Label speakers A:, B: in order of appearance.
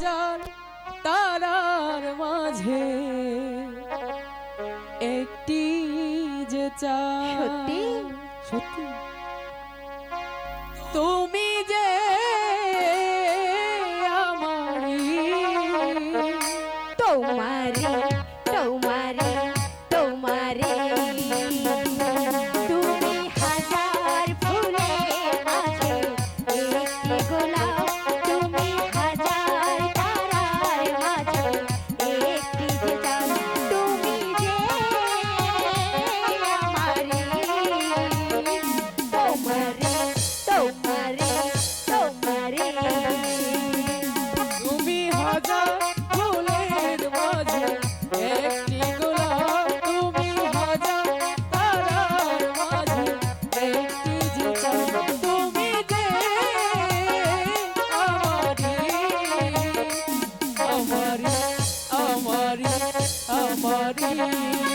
A: হাজার তারার মাঝে okay